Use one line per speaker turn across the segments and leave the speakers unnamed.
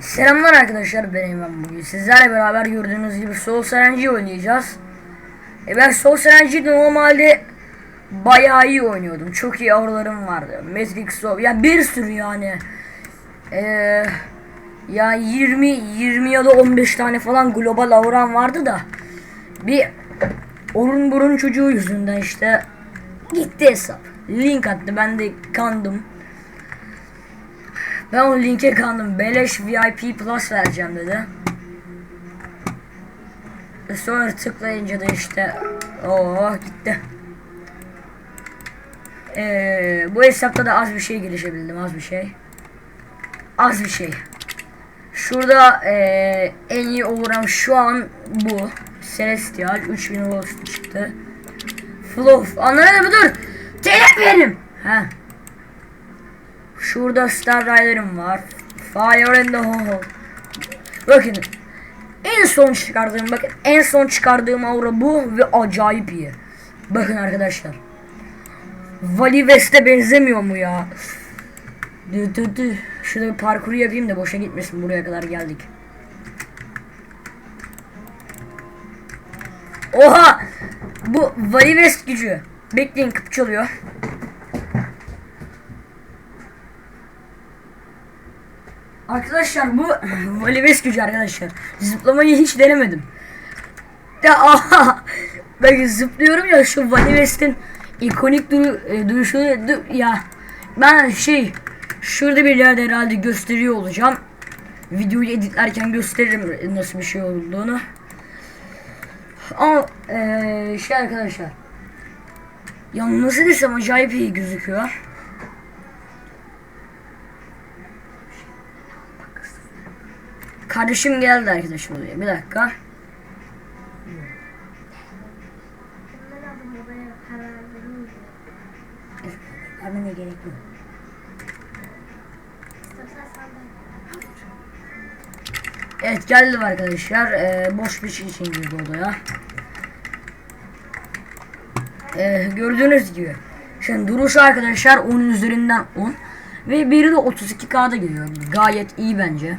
Selamlar arkadaşlar ben Eymen bugün sizlerle beraber gördüğünüz gibi Soul Serenci oynayacağız. E ben Soul Serenci normalde bayağı iyi oynuyordum. Çok iyi avralarım vardı. Matrix Soul ya bir sürü yani. Eee ya 20 20 ya da 15 tane falan global avram vardı da bir orun burun çocuğu yüzünden işte gitti hesap. Link attı ben de kandım. Ben o linke kandım. Beleş VIP Plus vereceğim dedi. E Sonra tıklayınca da işte oh gitti. Ee, bu hesapta da az bir şey gelişebildim az bir şey. Az bir şey. Şurada ee, en iyi olurum şu an bu. Celestial 3000 volt çıktı. Fluff. Anladın mı dur. Telef benim. Heh. Şurada Star Rider'ım var. Fire in the Hole. Bakın. En son çıkardığım bakın en son çıkardığım aura bu ve acayip iyi. Bakın arkadaşlar. Vali West'e benzemiyor mu ya? Dü dü dü. Şurada bir parkuru yapayım da boşa gitmesin buraya kadar geldik. Oha! Bu Vali West gücü. Bekleyin kapı çalıyor. Arkadaşlar bu Valives gücü arkadaşlar. Zıplamayı hiç denemedim. Ya aha! Ben zıplıyorum ya şu Valives'in ikonik duru, e, duruşunu du- ya ben şey şurada bir yerde herhalde gösteriyor olacağım. Videoyu editlerken gösteririm nasıl bir şey olduğunu. Ama eee, şey arkadaşlar. Ya nasıl desem acayip iyi gözüküyor. Kardeşim geldi arkadaşım buraya. Bir dakika. Vermene gerek yok. Evet geldim arkadaşlar. Ee, boş bir şey için girdi odaya. Ee, gördüğünüz gibi. Şimdi duruşu arkadaşlar 10 üzerinden 10. Ve biri de 32K'da geliyor. Gayet iyi bence.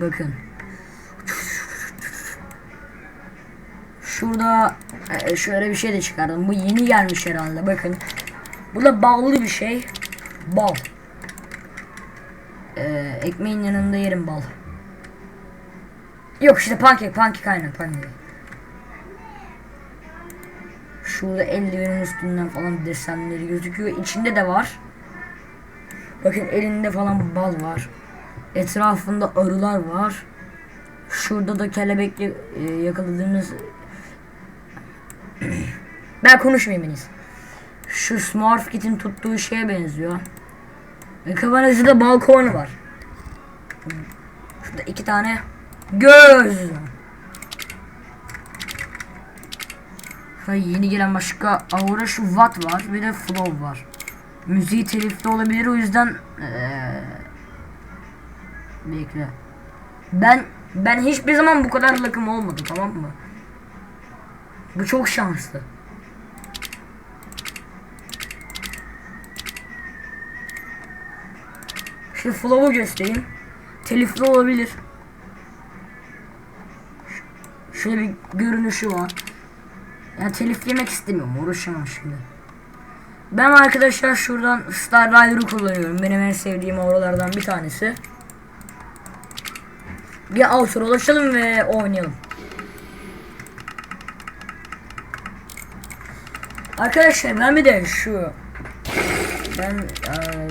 Bakın. Şurada e, şöyle bir şey de çıkardım. Bu yeni gelmiş herhalde. Bakın. Bu da ballı bir şey. Bal. Ee, ekmeğin yanında yerim bal. Yok işte pankek, pankek aynen pankek. Şurada eldivenin üstünden falan desenleri gözüküyor. İçinde de var. Bakın elinde falan bal var. Etrafında arılar var. Şurada da kelebekle e, yakaladığınız ben konuşmayayım en iyisi. Şu Smurf Kit'in tuttuğu şeye benziyor. Ve kavanozda balkonu var. Şurada iki tane göz. Ha, yeni gelen başka aura şu Watt var bir de Flow var. Müziği telifli olabilir o yüzden ee, bekle. Ben ben hiçbir zaman bu kadar lakım olmadı tamam mı? Bu çok şanslı. Şu flow'u göstereyim. Telifli olabilir. Şöyle bir görünüşü var. Yani teliflemek istemiyorum. Uğraşamam şimdi. Ben arkadaşlar şuradan Star Rider'ı kullanıyorum. Benim en sevdiğim oralardan bir tanesi. Bir outro ulaşalım ve oynayalım. Arkadaşlar ben bir de şu ben eee,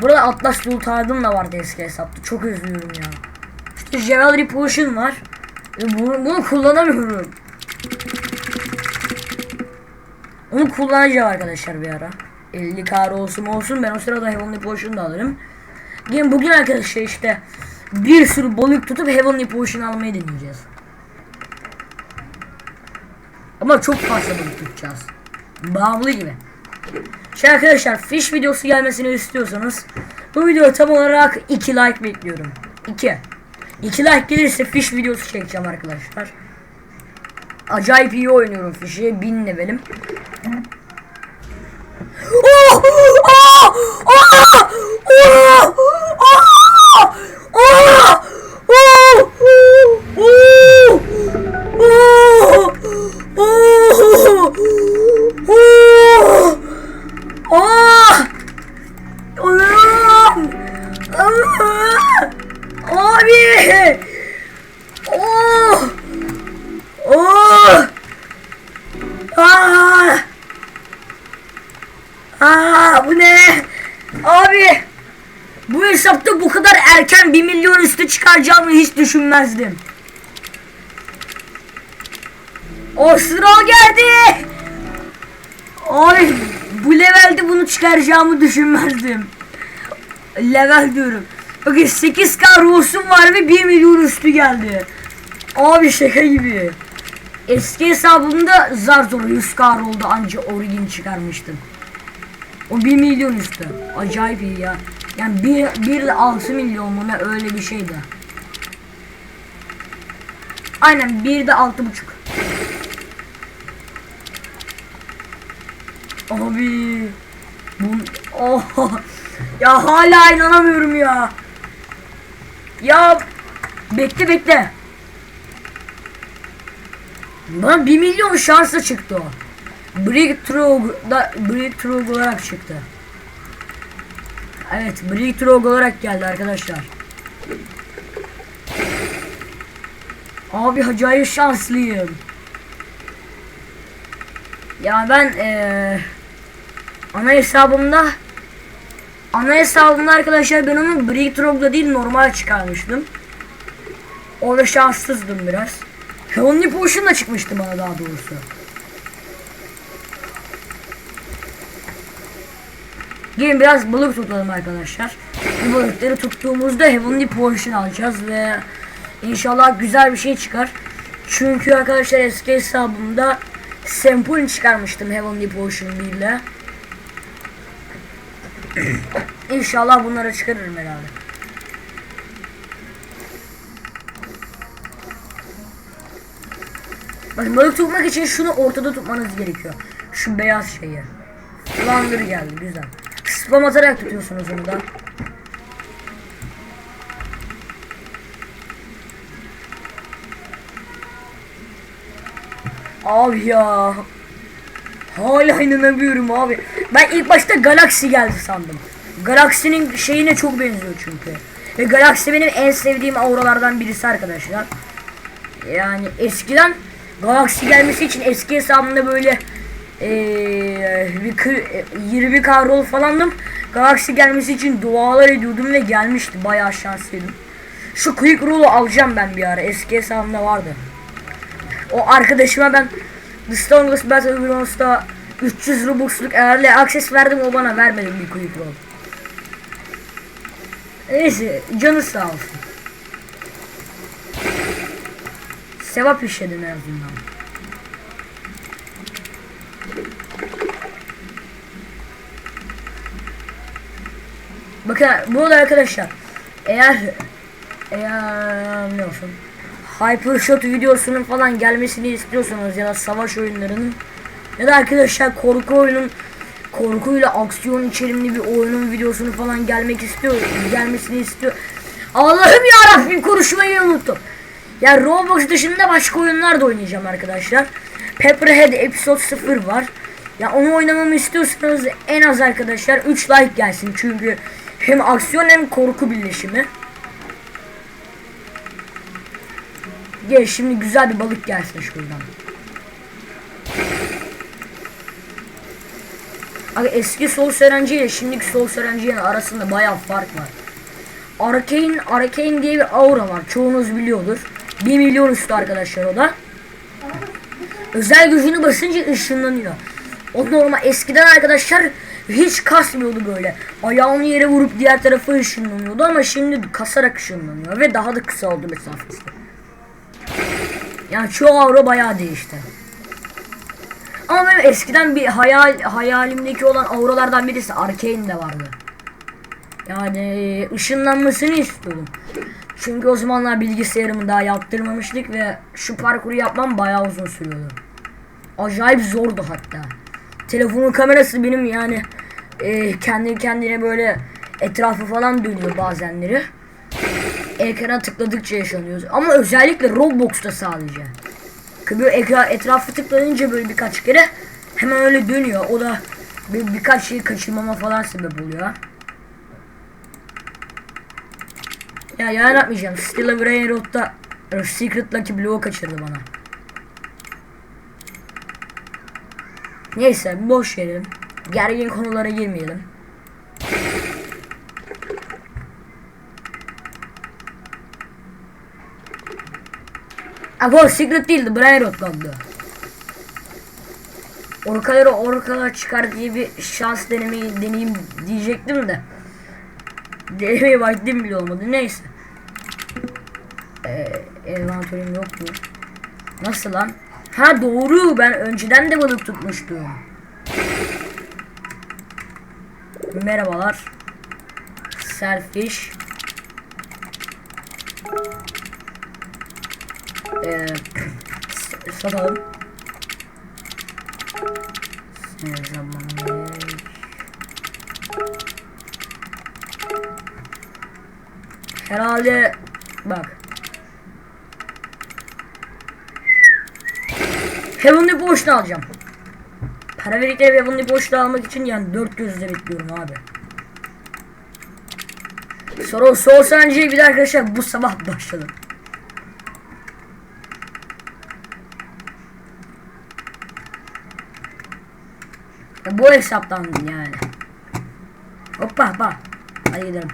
burada Atlas Sultan'ım da vardı eski hesapta çok üzülüyorum ya. İşte Jewelry Potion var. E, Bunu, bunu kullanamıyorum. Onu kullanacağım arkadaşlar bir ara. 50 kar olsun olsun ben o sırada Heavenly Potion da alırım. Bugün arkadaşlar işte bir sürü balık tutup Heavenly Potion almayı deneyeceğiz. Ama çok fazla balık tutacağız. Bağımlı gibi. Şey arkadaşlar fish videosu gelmesini istiyorsanız bu videoya tam olarak 2 like bekliyorum. 2. 2 like gelirse fish videosu çekeceğim arkadaşlar. Acayip iyi oynuyorum fish'i. 1000 levelim. Oh! Oh! Üstü çıkaracağımı hiç düşünmezdim. O sıra geldi. Ay bu levelde bunu çıkaracağımı düşünmezdim. Level diyorum. Bakın 8k ruhsum var ve 1 milyon üstü geldi. Abi şaka gibi. Eski hesabımda zar zor 100k oldu anca origin çıkarmıştım. O 1 milyon üstü. Acayip iyi ya. Yani 1, 1 ile 6 milyon mu ne öyle bir şeydi. Aynen 1 de 6 buçuk. Abi. Bu, oh. Ya hala inanamıyorum ya. Ya bekle bekle. Bana 1 milyon şansla çıktı o. Breakthrough da Breakthrough olarak çıktı. Evet, Breakthrough olarak geldi arkadaşlar. Abi acayip şanslıyım. Ya ben eee ana hesabımda ana hesabımda arkadaşlar ben onu Breakthrough'da değil normal çıkarmıştım. Orada şanssızdım biraz. Heavenly Potion'la çıkmıştı bana daha doğrusu. Gelin biraz balık tutalım arkadaşlar. Bu balıkları tuttuğumuzda Heavenly Potion alacağız ve inşallah güzel bir şey çıkar. Çünkü arkadaşlar eski hesabımda Sempul çıkarmıştım Heavenly Potion ile. İnşallah bunları çıkarırım herhalde. Bakın balık tutmak için şunu ortada tutmanız gerekiyor. Şu beyaz şeyi. Flounder geldi güzel. Spam atarak tutuyorsunuz onu da. Abi ya. Hala inanamıyorum abi. Ben ilk başta Galaxy geldi sandım. Galaxy'nin şeyine çok benziyor çünkü. Ve Galaxy benim en sevdiğim auralardan birisi arkadaşlar. Yani eskiden Galaxy gelmesi için eski hesabımda böyle ee, bir kı- 20 kahrol falandım. Galaxy gelmesi için dualar ediyordum ve gelmişti. Bayağı şanslıydım. Şu Quick Roll'u alacağım ben bir ara. Eski hesabımda vardı. O arkadaşıma ben The Strongest Battlegrounds'ta 300 Robux'luk eğerle access verdim o bana vermedi bir Quick Roll. Neyse canı sağ olsun. Sevap işledin en azından. Bakın burada arkadaşlar eğer eğer ne olsun Hypershot videosunun falan gelmesini istiyorsanız ya da savaş oyunlarının ya da arkadaşlar korku oyunun korkuyla aksiyon içerimli bir oyunun videosunu falan gelmek istiyor gelmesini istiyor. Allah'ım ya Rabbim konuşmayı unuttum. Ya Roblox dışında başka oyunlar da oynayacağım arkadaşlar. Pepperhead Episode 0 var. Ya onu oynamamı istiyorsanız en az arkadaşlar 3 like gelsin. Çünkü hem aksiyon hem korku birleşimi. Gel şimdi güzel bir balık gelsin şuradan. Abi eski Soul Serenci ile şimdiki Soul Serenci'nin arasında bayağı fark var. Arcane, Arcane diye bir aura var. Çoğunuz biliyordur. 1 milyon üstü arkadaşlar o da. Özel gücünü basınca ışınlanıyor. O normal eskiden arkadaşlar hiç kasmıyordu böyle. Ayağını yere vurup diğer tarafa ışınlanıyordu ama şimdi kasarak ışınlanıyor ve daha da kısa oldu mesafesi. Yani çoğu avro bayağı değişti. Ama benim eskiden bir hayal hayalimdeki olan auralardan birisi Arcane de vardı. Yani ışınlanmasını istiyordum. Çünkü o zamanlar bilgisayarımı daha yaptırmamıştık ve şu parkuru yapmam bayağı uzun sürüyordu. Acayip zordu hatta. Telefonun kamerası benim yani e, kendi kendine böyle etrafı falan dönüyor bazenleri. Ekrana tıkladıkça yaşanıyoruz. Ama özellikle Roblox'ta sadece. Böyle ekran etrafı tıklanınca böyle birkaç kere hemen öyle dönüyor. O da bir, birkaç şeyi kaçırmama falan sebep oluyor. Ya ya yapmayacağım. Still a Brain Road'da Secret Lucky Blow kaçırdı bana. Neyse boş verelim. Gergin konulara girmeyelim. Abo Secret değildi. Brian Rotland'dı. Orkaları orkalar çıkar diye bir şans denemeyi deneyeyim diyecektim de. Denemeye vaktim bile olmadı. Neyse. Ee, envantörüm yok mu? Nasıl lan? Ha doğru ben önceden de balık tutmuştum. Merhabalar. Selfish. Ee, satalım. Ne zaman Herhalde bak. Heavenly Potion alacağım. Para biriktirip Heavenly Potion almak için yani dört gözle bekliyorum abi. Sonra Soul Sancı'ya bir de arkadaşlar bu sabah başladım. Ya bu hesaptan yani. Hoppa hoppa. Hadi gidelim.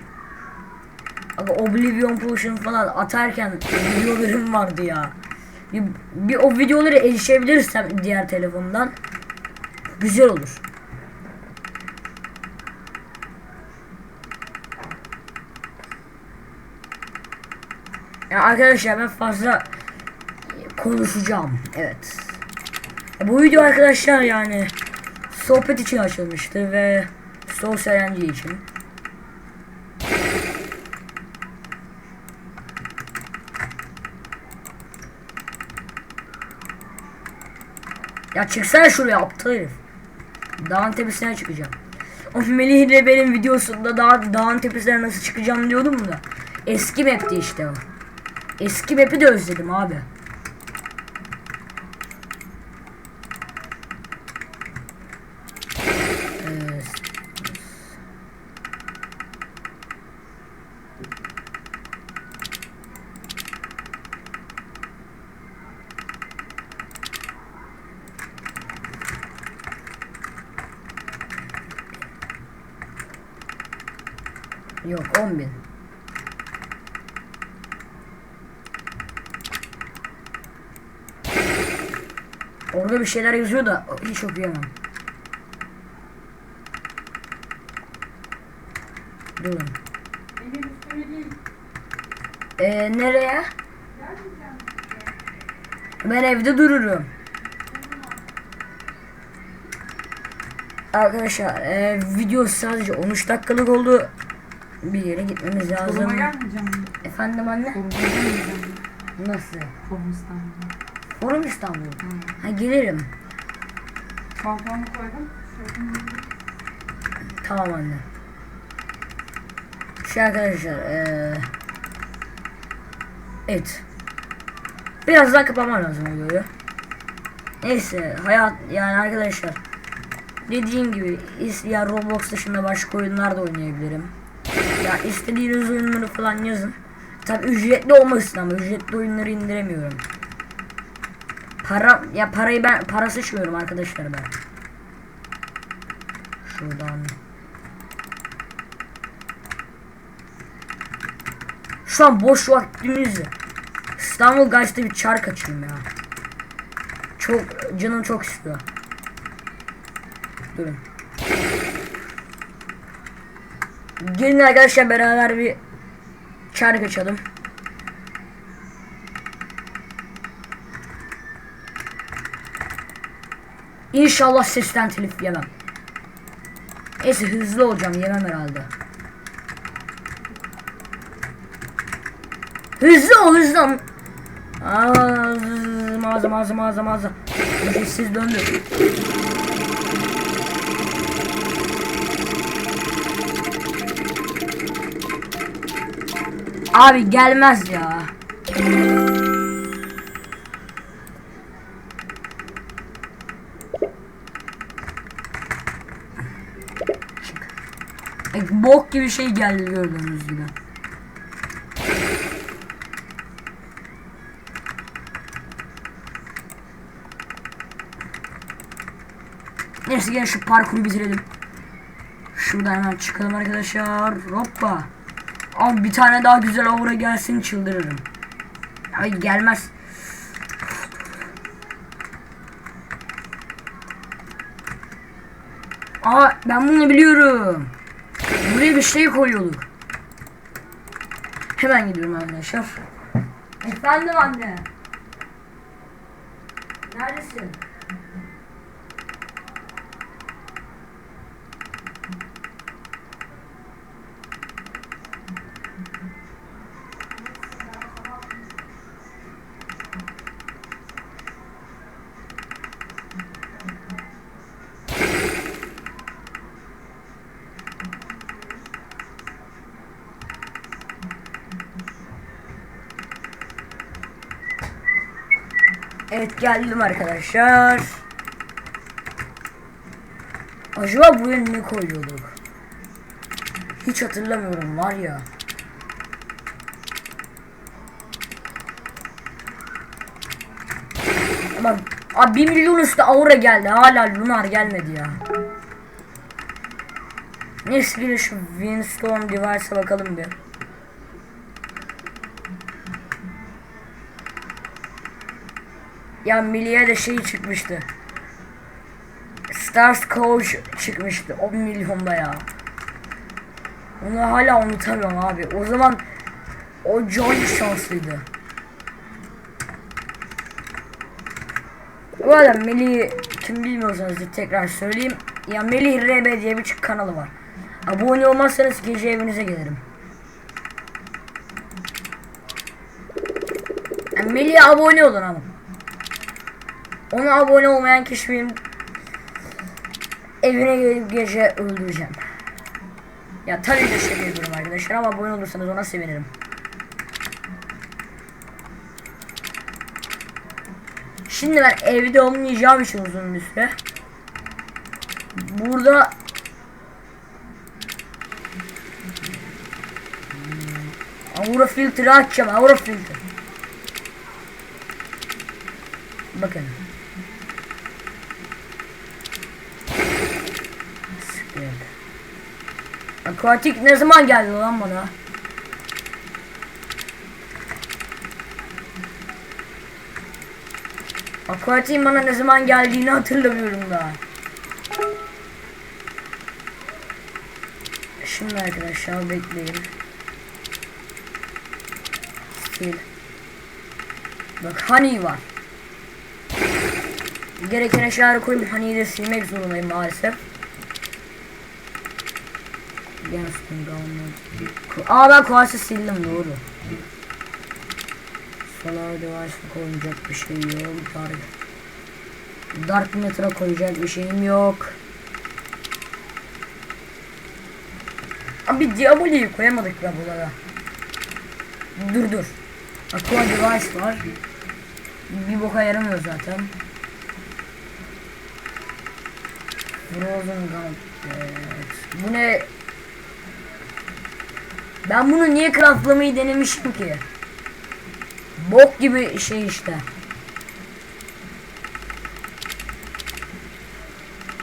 Aga Oblivion Potion falan atarken videolarım vardı ya. Bir, bir o videoları erişebilirsem diğer telefondan güzel olur. Ya arkadaşlar ben fazla konuşacağım. Evet. Bu video arkadaşlar yani sohbet için açılmıştı ve sosyal eğlence için. Ya çıksana şuraya aptal herif. Dağın tepesine çıkacağım. O Melih ile benim videosunda dağ, dağın tepesine nasıl çıkacağım diyordum da. Eski map'ti işte o. Eski map'i de özledim abi. Evet. Yok 10 bin. Orada bir şeyler yazıyor da hiç okuyamam. Durun. Ee, nereye? Ben evde dururum. Arkadaşlar e, video sadece 13 dakikalık oldu. Bir yere gitmemiz lazım.
Koluma gelmeyeceğim. mi?
Efendim anne?
Koluma gelmeyeceğim. mi?
Nasıl?
Kolum İstanbul'da.
Forum İstanbul. Ha gelirim.
Pantolonu koydum.
Tamam anne. Şey arkadaşlar eee Evet. Biraz daha kapamam lazım videoyu. Neyse hayat yani arkadaşlar dediğim gibi ya Roblox dışında başka oyunlar da oynayabilirim. Ya istediğiniz oyunları falan yazın. Tabi ücretli olmasın ama ücretli oyunları indiremiyorum. Para ya parayı ben para sıçmıyorum arkadaşlar ben. Şuradan. Şu an boş vaktimiz. İstanbul Guys'ta bir çar kaçayım ya. Çok canım çok istiyor. Durun. Gelin arkadaşlar beraber bir çar kaçalım. İnşallah sesten telif yemem. Neyse hızlı olacağım yemem herhalde. Hızlı ol hızlı. Aa, mağaza mağaza mağaza mağaza. Nefessiz döndü. Abi gelmez ya. E, bok gibi şey geldi gördüğünüz gibi. Neyse gel şu parkuru bitirelim. Şuradan hemen çıkalım arkadaşlar. Hoppa. Abi bir tane daha güzel aura gelsin çıldırırım. Ay gelmez. Aa ben bunu biliyorum. Buraya güçleri şey koyuyorduk. Hemen gidiyorum anne arkadaşlar. Efendim anne. Neredesin? Evet geldim arkadaşlar. Acaba buraya ne koyuyorduk? Hiç hatırlamıyorum var ya. Ama abi 1 milyon üstü aura geldi. Hala lunar gelmedi ya. Neyse bir şu Windstorm device'a bakalım bir. Ya Milli'ye de şey çıkmıştı. Stars Coach çıkmıştı 10 milyonda ya. Onu hala unutamıyorum abi. O zaman o John şanslıydı. Bu arada Melih kim bilmiyorsanız tekrar söyleyeyim. Ya Melih RB diye bir kanalı var. Abone olmazsanız gece evinize gelirim. Yani Melih'e abone olun ama. Ona abone olmayan kişi benim evine gelip gece öldüreceğim. Ya tabii de şaka yapıyorum arkadaşlar ama abone olursanız ona sevinirim. Şimdi ben evde olmayacağım için uzun bir süre. Burada Aura filtre açacağım. Aura filtre. Bakın. Aquatic ne zaman geldi lan bana? Aquatic'in bana ne zaman geldiğini hatırlamıyorum daha. Şimdi arkadaşlar bekleyin. Sil. Bak honey var. Gereken eşyaları koyup honey'i de silmek zorundayım maalesef. Gençtim download. Aa ben kuarsı sildim doğru. Solar device koyacak bir şey yok. Dark, Dark Matter'a koyacak bir şeyim yok. Abi Diaboli'yi koyamadık ya buralara. Dur dur. Aqua device var. Bir boka yaramıyor zaten. Frozen Gauntlet. Bu ne? Ben bunu niye craftlamayı denemişim ki? Bok gibi şey işte.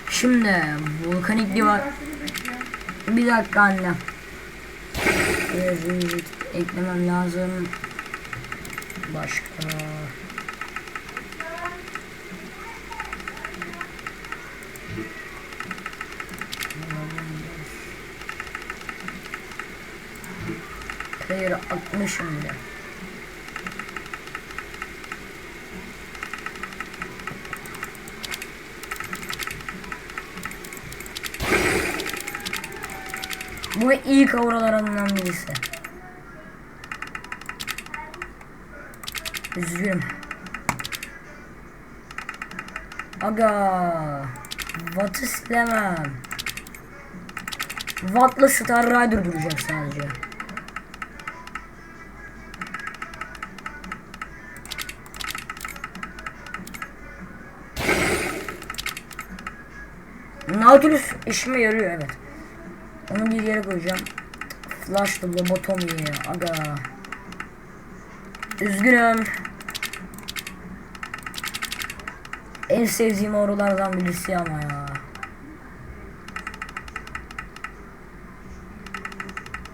Şimdi volkanik var. Bir dakika anne. Eklemem lazım. Başka. Player 60 şimdi. Bu ilk avralarından birisi. Üzgünüm. Aga. Watt istemem. Watt'lı Star Rider duracak sadece. Nautilus işime yarıyor evet. Onu bir yere koyacağım. Flash lobotomy aga. Üzgünüm. En sevdiğim oralardan birisi ama ya.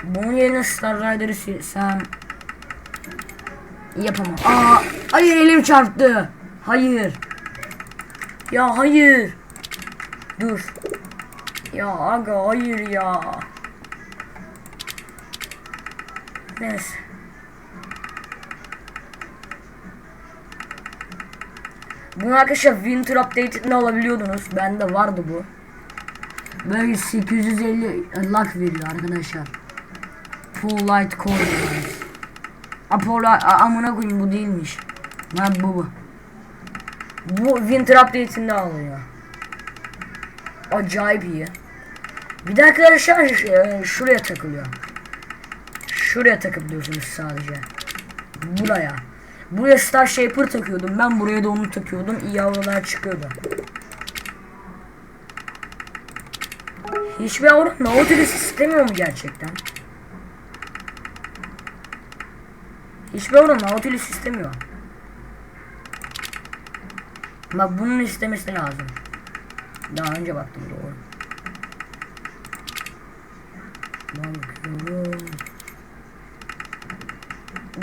Bunun yerine Star Rider'ı silsem yapamam. Aa, hayır elim çarptı. Hayır. Ya hayır. Dur. Ya aga hayır ya. Neyse. Bunu arkadaşlar Winter Update'inde alabiliyordunuz. Bende vardı bu. Böyle 850 luck veriyor arkadaşlar. Full light core. Apollo amına koyayım bu değilmiş. Ha bu bu. Bu Winter Update'inde alıyor. Acayip iyi. Bir de arkadaşlar e, şuraya takılıyor. Şuraya takabiliyorsunuz sadece. Buraya. Buraya Star Shaper takıyordum. Ben buraya da onu takıyordum. İyi yavrular çıkıyordu. Hiçbir yavru Nautilus istemiyor mu gerçekten? Hiçbir yavru Nautilus istemiyor. Bak bunun istemesi lazım. Daha önce baktım doğru. Bakıyorum.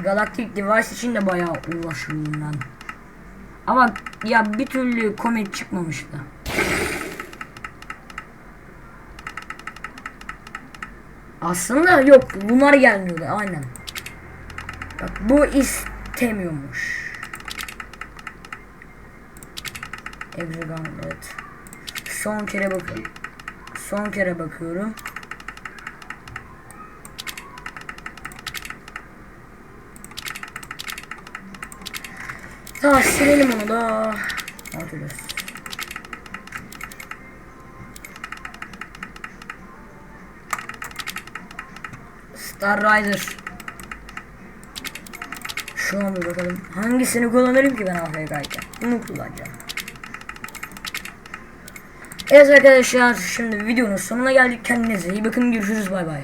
Galactic Device için de bayağı uğraşıyorum ben. Ama ya bir türlü komik çıkmamıştı. Aslında yok Lunar gelmiyordu aynen. Bak bu istemiyormuş. Hexagon evet. Son kere bakın. Son kere bakıyorum. Tamam silelim onu da. Nautilus. Star Rider. Şu an bakalım. Hangisini kullanırım ki ben AFK'yken? Bunu kullanacağım. Evet arkadaşlar şimdi videonun sonuna geldik. Kendinize iyi bakın. Görüşürüz bay bay.